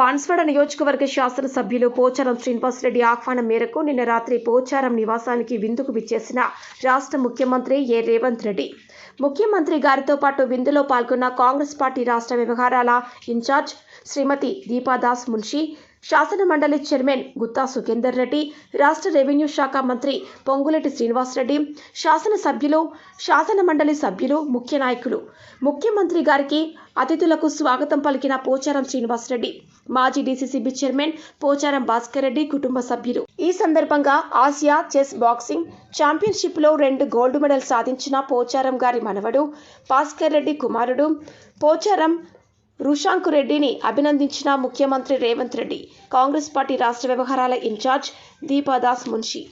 బాన్స్వాడ నియోజకవర్గ శాసనసభ్యులు పోచారం శ్రీనివాసరెడ్డి ఆహ్వానం మేరకు నిన్న రాత్రి పోచారం నివాసానికి విందుకు విచ్చేసిన రాష్ట్ర ముఖ్యమంత్రి ఏ. రేవంత్ రెడ్డి. ముఖ్యమంత్రి గారితో పాటు విందులో పాల్గొన్న కాంగ్రెస్ పార్టీ రాష్ట్ర వ్యవహారాల ఇన్ఛార్జ్ శ్రీమతి దీపాదాస్ మున్షి శాసన మండలి చైర్మన్ గుత్తా సుఖేందర్ రెడ్డి రాష్ట్ర రెవెన్యూ శాఖ మంత్రి పొంగులేటి శ్రీనివాసరెడ్డి శాసన సభ్యులు శాసన మండలి సభ్యులు ముఖ్య నాయకులు. ముఖ్యమంత్రి గారికి అతిథులకు స్వాగతం పలికిన పోచారం శ్రీనివాసరెడ్డి మాజీ డీసీసీబీ చైర్మన్ పోచారం భాస్కర్ రెడ్డి కుటుంబ సభ్యులు. ఈ సందర్భంగా ఆసియా చెస్ బాక్సింగ్ ఛాంపియన్షిప్లో రెండు గోల్డ్ మెడల్ సాధించిన పోచారం గారి మనవడు భాస్కర్ రెడ్డి కుమారుడు. పోచారం రుషాంకు రెడ్డిని అభినందించిన ముఖ్యమంత్రి రేవంత్ రెడ్డి కాంగ్రెస్ పార్టీ రాష్ట్ర వ్యవహారాల ఇన్ఛార్జ్ దీపాదాస్ మున్షి.